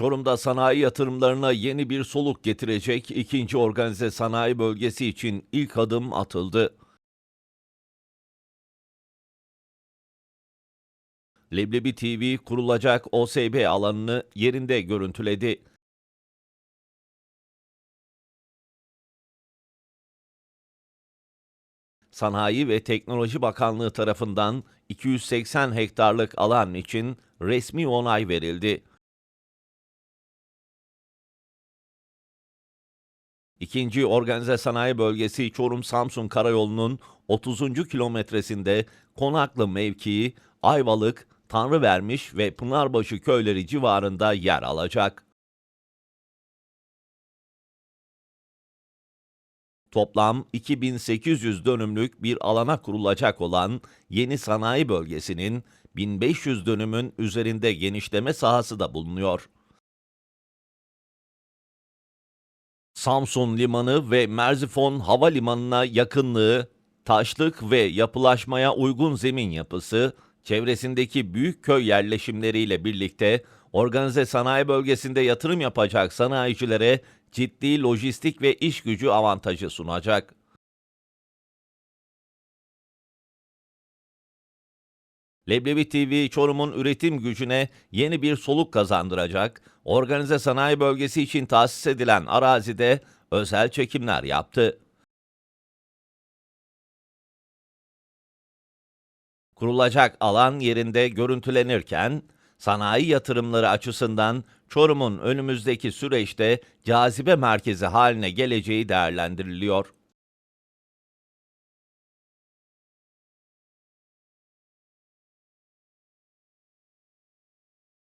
Çorum'da sanayi yatırımlarına yeni bir soluk getirecek ikinci organize sanayi bölgesi için ilk adım atıldı. Leblebi TV kurulacak OSB alanını yerinde görüntüledi. Sanayi ve Teknoloji Bakanlığı tarafından 280 hektarlık alan için resmi onay verildi. İkinci Organize Sanayi Bölgesi Çorum-Samsun Karayolu'nun 30. kilometresinde Konaklı mevkii, Ayvalık, Tanrıvermiş ve Pınarbaşı köyleri civarında yer alacak. Toplam 2800 dönümlük bir alana kurulacak olan yeni sanayi bölgesinin 1500 dönümün üzerinde genişleme sahası da bulunuyor. Samsun Limanı ve Merzifon Havalimanı'na yakınlığı, taşlık ve yapılaşmaya uygun zemin yapısı, çevresindeki büyük köy yerleşimleriyle birlikte organize sanayi bölgesinde yatırım yapacak sanayicilere ciddi lojistik ve iş gücü avantajı sunacak. Leblebi TV Çorum'un üretim gücüne yeni bir soluk kazandıracak, organize sanayi bölgesi için tahsis edilen arazide özel çekimler yaptı. Kurulacak alan yerinde görüntülenirken, sanayi yatırımları açısından Çorum'un önümüzdeki süreçte cazibe merkezi haline geleceği değerlendiriliyor.